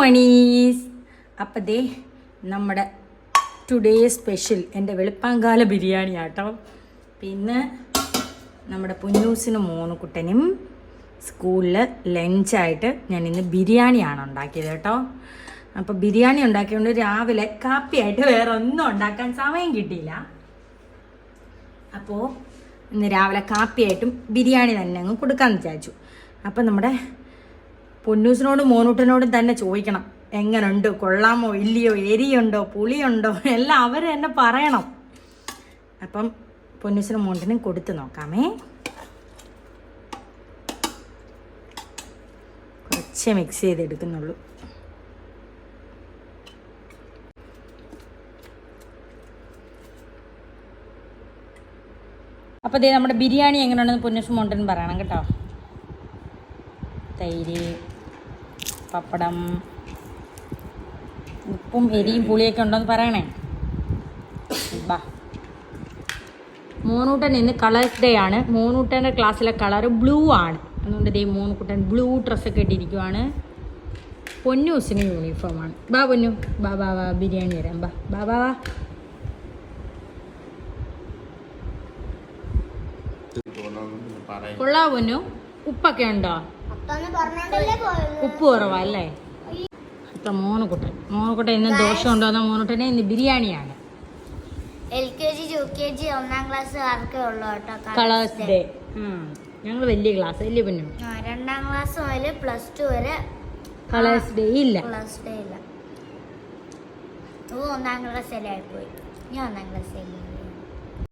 Monies അപ്പം ദേ നമ്മുടെ today special എന്റെ വെളുപ്പാങ്കാല ബിരിയാണി ആട്ടോ പിന്നെ നമ്മുടെ പുന്നൂസിനും കുട്ടനും സ്കൂളിൽ ലഞ്ചായിട്ട് ഞാൻ ഇന്ന് ബിരിയാണിയാണ് ഉണ്ടാക്കിയത് കേട്ടോ. അപ്പോൾ ബിരിയാണി ഉണ്ടാക്കിയതുകൊണ്ട് രാവിലെ കാപ്പിയായിട്ട് വേറെ ഒന്നും ഉണ്ടാക്കാൻ സമയം കിട്ടിയില്ല. അപ്പോൾ ഇന്ന് രാവിലെ കാപ്പിയായിട്ടും ബിരിയാണി തന്നെ അങ്ങ് കൊടുക്കാമെന്ന് വിചാരിച്ചു. അപ്പം നമ്മുടെ പൊന്നൂസിനോടും മോനൂട്ടനോടും തന്നെ ചോദിക്കണം. എങ്ങനുണ്ട്? കൊള്ളാമോ? ഇല്ലയോ? എരിയുണ്ടോ? പുളിയുണ്ടോ? എല്ലാം അവർ തന്നെ പറയണം. അപ്പം പൊന്നൂസിനും മോണ്ടനും കൊടുത്ത് നോക്കാമേ. കുറച്ച് മിക്സ് ചെയ്തെടുക്കുന്നുള്ളൂ. അപ്പോൾ ദേ നമ്മുടെ ബിരിയാണി എങ്ങനെയാണെന്ന് പൊന്നൂസ് മോണ്ടനും പറയണം കേട്ടോ. തൈര് പപ്പടം ഉപ്പും എരിയും പുളിയൊക്കെ ഉണ്ടോന്ന് പറയണേ. ബാ. മൂന്നൂട്ടൻ ഇന്ന് കളേഴ്സ് ഡേ ആണ്. മൂന്നൂട്ടന്റെ ക്ലാസ്സിലെ കളർ ബ്ലൂ ആണ്. അതുകൊണ്ട് ദേ മൂന്നുകുട്ടൻ ബ്ലൂ ഡ്രസ്സൊക്കെ ഇട്ടിരിക്കുവാണ്. പൊന്നൂസിന് യൂണിഫോമാണ് ബാ പൊന്നു. ബാ ബാ ബാ ബിരിയാണി തരാം. ബാ ബാ ബാ ബാ. കൊള്ളാ പൊന്നു? ഉപ്പൊക്കെ ഉണ്ടോ? ഉപ്പ് കുറവല്ലേ അല്ലേ? മോനക്കുട്ടൻ മോനുകുട്ടൻ. ഇന്ന് ദോഷം ഉണ്ടോന്ന മോനക്കുട്ടനെ ഇന്ന് ബിരിയാണിയാണ്. L K G U K G ഒന്നാം ക്ലാസ് ആർക്കേ ഉള്ളു കേട്ടോ കളേഴ്സ് ഡേ ഞങ്ങൾ വലിയ ക്ലാസ് വലിയ പിന്നെ. രണ്ടാം ക്ലാസ് മുതൽ പ്ലസ് ടു വരെ കളേഴ്സ് ഡേ ഇല്ല. കളേഴ്സ് ഡേ ഇല്ല. ഒന്നാം അല്ലേ പോയി ഞാൻ ഒന്നാം ക്ലാസ്സിൽ